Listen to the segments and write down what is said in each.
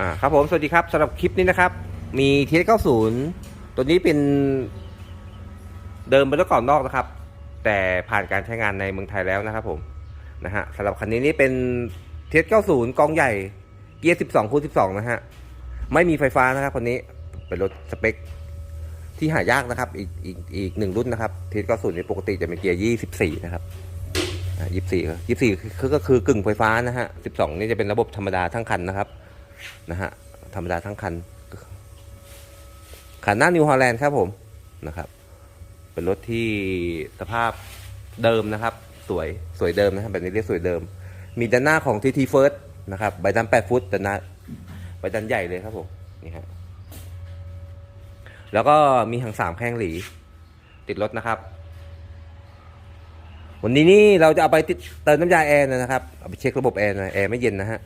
อ่าครับผมสวัสดีครับสำหรับคลิปนี้นะครับ มีเทส90ตัวนี้เป็นเดิมเป็นรถก่อนนอกนะครับ แต่ผ่านการใช้งานในเมืองไทยแล้วนะครับผมนะฮะสำหรับคันนี้นี่เป็นเทส90กองใหญ่เกียร์12คูณ12นะฮะไม่มีไฟฟ้านะครับคันนี้เป็นรถสเปคที่หายากนะครับ อีกอีกอีกหนึ่งรุ่นนะครับเทส90นี่ปกติจะเป็นเกียร์24นะครับอ่า24 24คือก็คือกึ่งไฟฟ้านะฮะ12นี่จะเป็นระบบธรรมดาทั้งคันนะครับ นะฮะธรรมดาทั้งคันคันหน้านิวฮอลแลนด์ครับผมนะครับ เป็นรถที่สภาพเดิมนะครับ สวยสวยเดิมนะครับแบบนี้เรียกสวยเดิม มีด้านหน้าของ TT First นะครับใบดัน8ฟุตแต่น้าใบดันใหญ่เลยครับผมนี่ฮะแล้วก็มีหางสามแข้งหลี ติดรถนะครับ วันนี้นี่เราจะเอาไปติดเติมน้ำยาแอร์นะครับเอาไปเช็คระบบแอร์นะแอร์ไม่เย็นนะฮะ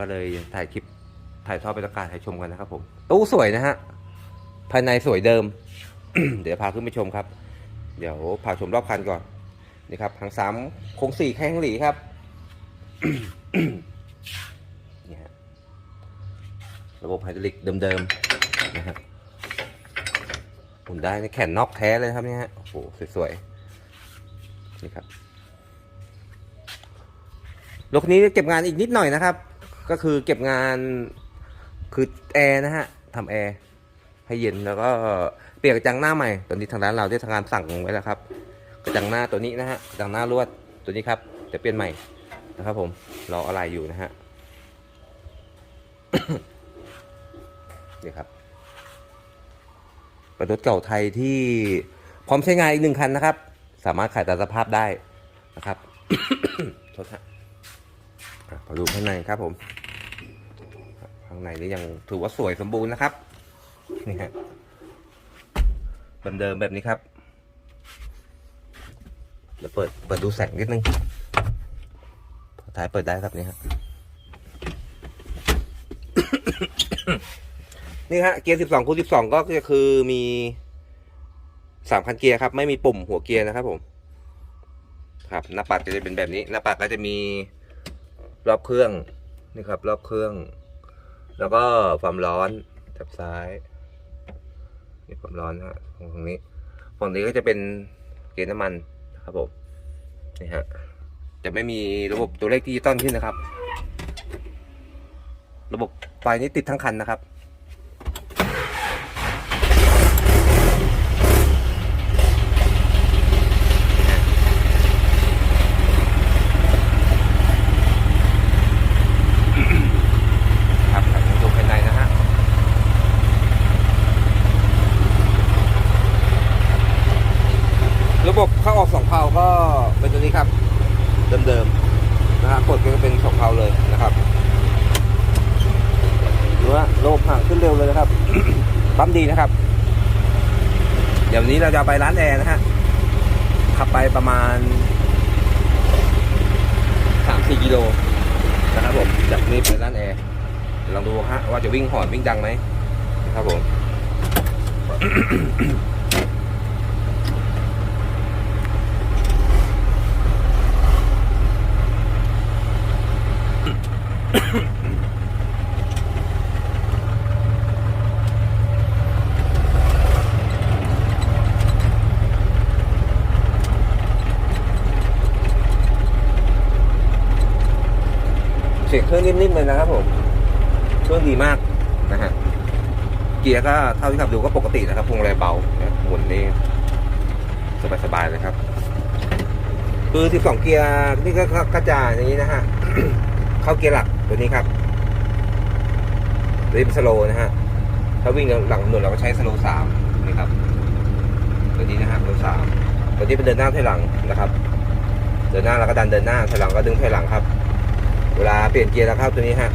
ก็เลยถ่ายคลิปถ่ายทอดบรรยากาศให้ชมกันนะครับผมตู้สวยนะฮะภายในสวยเดิม เดี๋ยวพาขึ้นไปชมครับ เดี๋ยวพาชมรอบคันก่อนนี่ครับทางสามโครงสี่แข้งหลีครับนี่ฮะระบบไฮดรอลิกเดิมๆนะฮะหมุนได้แขนนอกแท้เลยครับเนี่ยฮะโอ้โหสวยๆนี่ครับรถนี้เก็บงานอีกนิดหน่อยนะครับ ก็คือเก็บงานคือแอร์นะฮะทำแอร์ให้เย็นแล้วก็เปลี่ยนกระจังหน้าใหม่ตอนนี้ทางร้านเราได้ทางารสั่งไว้แล้วครับ กระจังหน้าตัวนี้นะฮะกระจังหน้าลวดตัวนี้ครับจะเปลี่ยนใหม่นะครับผมรออะไรอยู่นะฮะนี่ครับเป็นรถเก่าไทยที่พร้อมใช้งานอีกหนึ่งคันนะครับ สามารถขายตามสภาพได้นะครับโทษฮะอะมาดูข้างในครับผม ข้างในนี่ยังถือว่าสวยสมบูรณ์นะครับนี่ฮะเดิมๆแบบนี้ครับเดี๋ยวเปิดเปิดดูแสงนิดนึงท้ายเปิดได้ครับนี่ฮะนี่ฮะเกียร์ 12คูณ12 ก็คือมีสามคันเกียร์ครับ ไม่มีปุ่มหัวเกียร์นะครับผม ครับ หน้าปัดก็จะเป็นแบบนี้ หน้าปัดก็จะมีรอบเครื่อง นี่ครับ รอบเครื่อง แล้วก็ความร้อนจับซ้ายนี่ความร้อนนะฮะฝั่งนี้ฝั่งนี้ก็จะเป็นเกียร์น้ำมันนะครับผมนี่ฮะจะไม่มีระบบตัวเลขดิจิตอลขึ้นนะครับ ระบบไฟนี้ติดทั้งคันนะครับครับดูภายในนะฮะ ระบบเข้าออกสองเพาก็เป็นตัวนี้ครับ เดิมๆนะฮะกดก็เป็นสองเพาเลยนะครับดูว่าระบห่างขึ้นเร็วเลยนะครับปั๊มดีนะครับ เดี๋ยวนี้เราจะไปร้านแอร์นะฮะขับไปประมาณสามสี่กิโลนะครับผมจากนี้ไปร้านแอร์ลองดูฮะว่าจะวิ่งหอนวิ่งดังไหมนะครับผม เครื่องนิ่มๆเลยนะครับผมเครื่องดีมากนะฮะเกียร์ก็เท่าที่ขับดูก็ปกตินะครับพวงมาลัยเบาหมุนนี่สบายๆเลยครับคือ12 เกียร์นี่ก็ก็ก็จะอย่างนี้นะฮะเข้าเกียร์หลักตัวนี้ครับรีบสโลนะฮะถ้าวิ่งหลังถนนเราก็ใช้สโลสามนี่ครับตัวนี้นะฮะสโลว์สามตัวนี้เป็นเดินหน้าถอยหลังนะครับ เดินหน้าแล้วก็ดันเดินหน้าถอยหลังก็ดึงถอยหลังครับ เวลาเปลี่ยนเกียร์แล้วเข้าตัวนี้ฮะ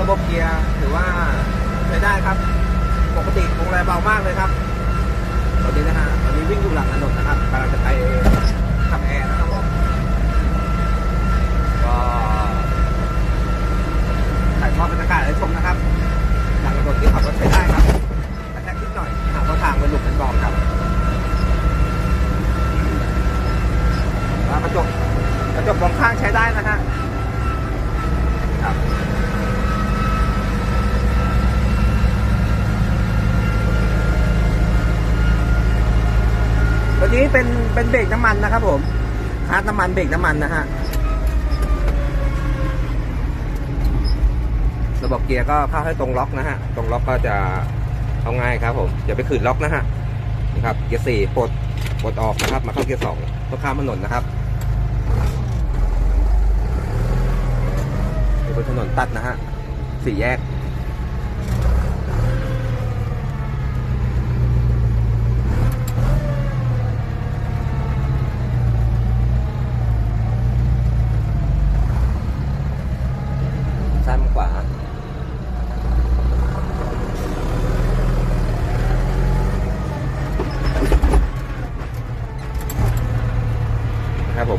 ระบบเกียร์ถือว่าใช้ได้ครับ ปกติวงแรงเบามากเลยครับ ตอนนี้นะฮะ ตอนนี้วิ่งอยู่หลังถนนนะครับกำลังจะไปทำแอร์นะครับผมก็ถ่ายทอดบรรยากาศให้ชมนะครับ หลังถนนที่ขับรถใช้ได้ครับกระแทกนิดหน่อยหากว่าทางเป็นหลุมเป็นบ่อครับแล้วกระจกกระจกมองข้างใช้ได้นะฮะครับ ตัวนี้เป็นเป็นเบรกน้ำมันนะครับผมคาร์ดน้ำมัน เบรกน้ำมันนะฮะ ระบบเกียร์ก็เข้าให้ตรงล็อกนะฮะ ตรงล็อกก็จะเข้าง่ายครับผมอย่าไปขืนล็อกนะฮะนะครับ เกียร์สี่ปลดปลดออกนะครับ มาเข้าเกียร์สองต้องข้ามถนนนะครับนี่เป็นถนนตัดนะฮะสี่แยก ซ้ายมากกว่า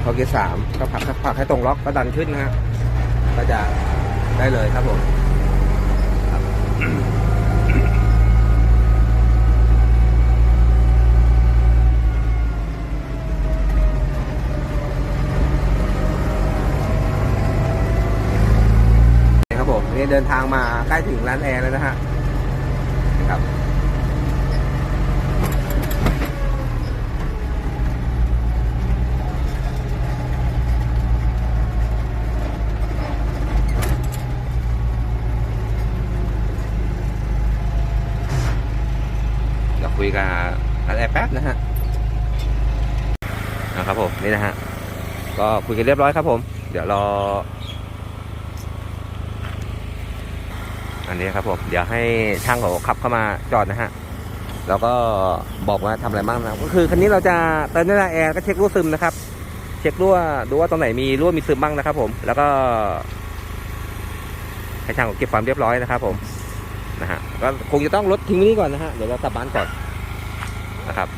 ครับผมเกียร์สามก็ผลักผลักให้ตรงล็อกก็ดันขึ้นนะฮะก็จะได้เลยครับผมครับนี่ครับผมนี่เดินทางมาใกล้ถึงร้านแอร์แล้วนะฮะครับ เดี๋ยวคุย กับร้านแอร์แป๊บนะฮะนะครับผมนี่นะฮะก็คุยกันเรียบร้อยครับผม เดี๋ยวรอ อันนี้ครับผม เดี๋ยวให้ช่างเขาขับเข้ามาจอดนะฮะแล้วก็บอกว่าทำอะไรบ้างนะก็คือคันนี้เราจะเติมน้ำแอร์ก็เช็ครั่วซึมนะครับ เช็ครั่วดูว่าตรงไหนมีรั่วมีซึมบ้างนะครับ ผม แล้วก็ให้ช่างเขาเก็บความเรียบร้อยนะครับ ผมนะฮะก็คงจะต้องลดทิ้งว้นี่ก่อนนะฮะเดี๋ยวเรากลับบ้านก่อน นะครับ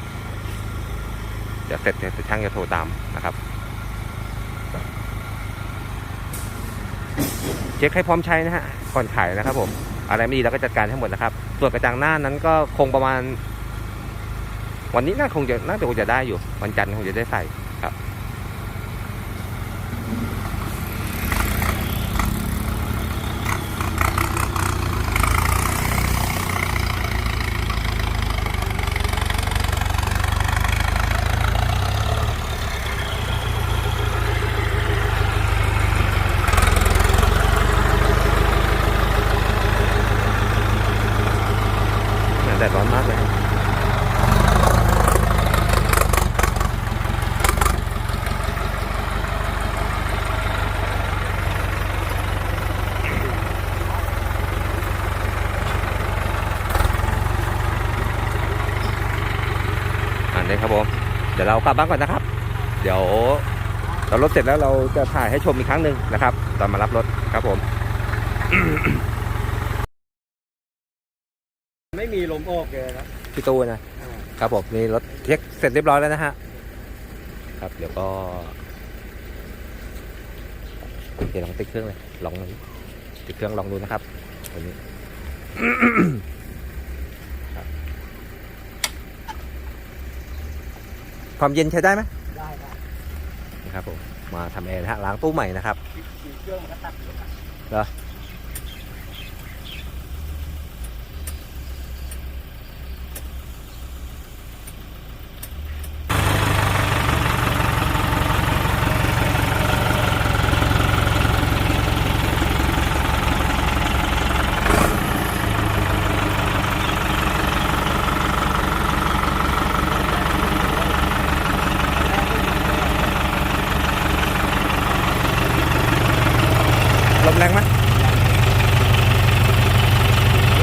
เดี๋ยวเสร็จเดี๋ยวช่างจะโทรตามนะครับ เช็คให้พร้อมใช้นะฮะก่อนขายนะครับ ผม อะไรไม่ดีเราก็จัดการให้หมดนะครับ ส่วนกระจังหน้านั้นก็คงประมาณ วันนี้น่าคงจะน่าจะคงจะได้อยู่ วันจันทร์คงจะได้ใส่ครับ แดดร้อนมากเลยครับอันนี้ครับผม เดี๋ยวเรา กลับบ้านก่อนนะครับ เดี๋ยวเรารถเสร็จแล้วเราจะถ่ายให้ชมอีกครั้งหนึ่งนะครับ ตอนมารับรถครับผม ไม่มีลมออกเลยนะพี่ตู้นะครับผมนี่รถเช็คเสร็จเรียบร้อยแล้วนะฮะครับเดี๋ยวก็เดี๋ยวลองติดเครื่องเลยลองดูติดเครื่องลองดูนะครับวันนี้ ครับ ความเย็นใช้ได้ไหมได้ได้นะครับผมมาทำแอร์นะฮะล้างตู้ใหม่นะครับมีเครื่องมันก็ตัดอยู่นะ เหรอ มแรงไหม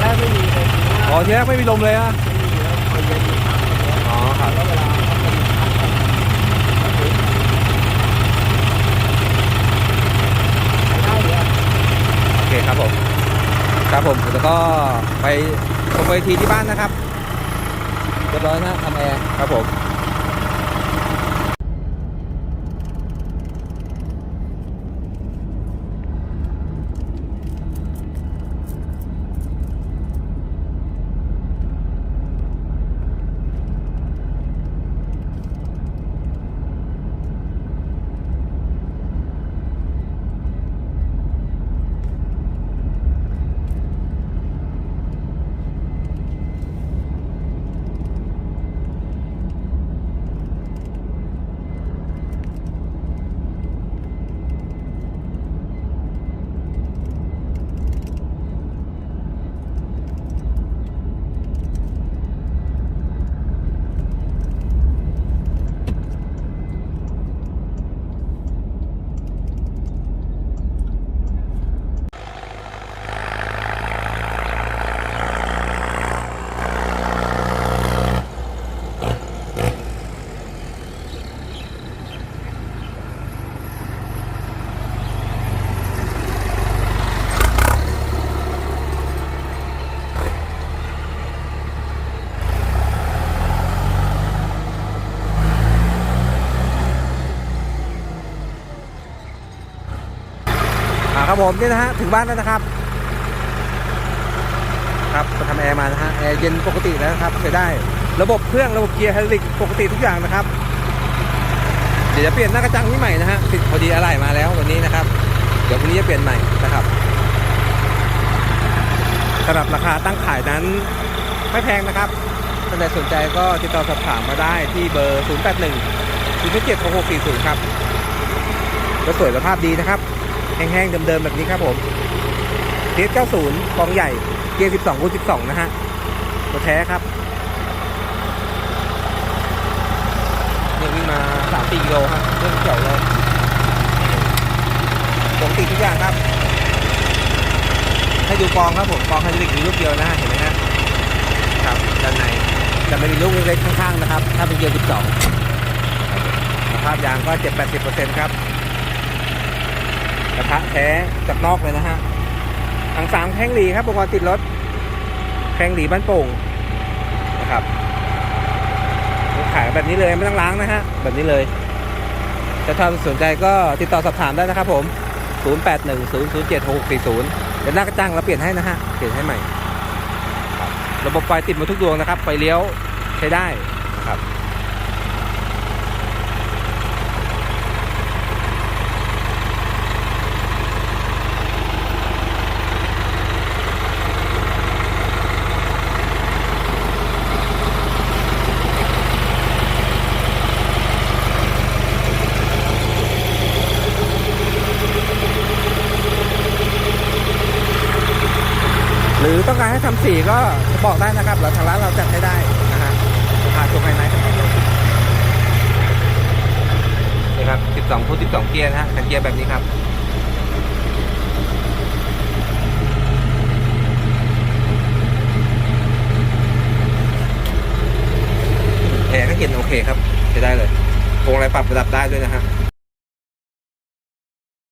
แรกไม่มีเลยอ๋อทีแรกไม่มีลมเลยอะไม่มีแล้วพอเย็นมีทางแล้วอ๋อครับแล้วเวลาเขาเป็นพักกันได้เลยโอเคครับผมครับผมแล้วก็ไปชมเวทีที่บ้านนะครับเรียบร้อยนะทำแอร์ครับผม ผมนี่นะฮะถึงบ้านแล้วนะครับ ครับไปทำแอร์มานะฮะแอร์เย็นปกติแล้วนะครับใช้ได้ ระบบเครื่องระบบเกียร์ไฮดรอลิกปกติทุกอย่างนะครับ เดี๋ยวจะเปลี่ยนหน้ากระจังนี่ใหม่นะฮะติดพอดีอะไรมาแล้ววันนี้นะครับ เดี๋ยวพรุ่งนี้จะเปลี่ยนใหม่นะครับสำหรับราคาตั้งขายนั้นไม่แพงนะครับท่านใดสนใจก็ติดต่อสอบถามมาได้ที่เบอร์ 0 8 1 0 7 6 6 4 0 ครับรถสวยสภาพดีนะครับ แห้งๆเดิมๆแบบนี้ครับผมเทส90กองใหญ่ เกียร์ 12คูณ12 นะฮะ ตัวแท้ครับเนี่ยวิ่งมา3 4กิโลฮะเรื่องเกี่ยวเลยปกติทุกอย่างครับ ให้ดูกองครับผมกองไฮดรอลิกมีลูกเดียวนะฮะเห็นไหมฮะครับด้านในจะไม่มีลูกเล็กๆข้างๆนะครับ ถ้าเป็นเกียร์ 12สภาพยางก็ 7-80%ครับ กระทะแท้จากนอกเลยนะฮะถังสามแข้งหลีครับอุปกรณ์ติดรถแข้งหลีบ้านโป่งนะครับขายแบบนี้เลยไม่ต้องล้างนะฮะแบบนี้เลยถ้าท่านสนใจก็ติดต่อสอบถามได้นะครับผม 0810076640 เดี๋ยวหน้ากระจ้างเราเปลี่ยนให้นะฮะเปลี่ยนให้ใหม่ครับระบบไฟติดหมดทุกดวงนะครับ ไฟเลี้ยวใช้ได้นะครับ รือต้องการให้ทำสีก็บอกได้นะครับเราทางร้านเราจัดให้ได้นะฮะพาชมภายในนได้เลยนี่ครับ 12ฟุต12 เกียร์นะฮะเกียร์แบบนี้ครับแอร์ก็เย็นโอเคครับใช้ได้เลยพวงอะไรปรับระดับได้ด้วยนะฮะ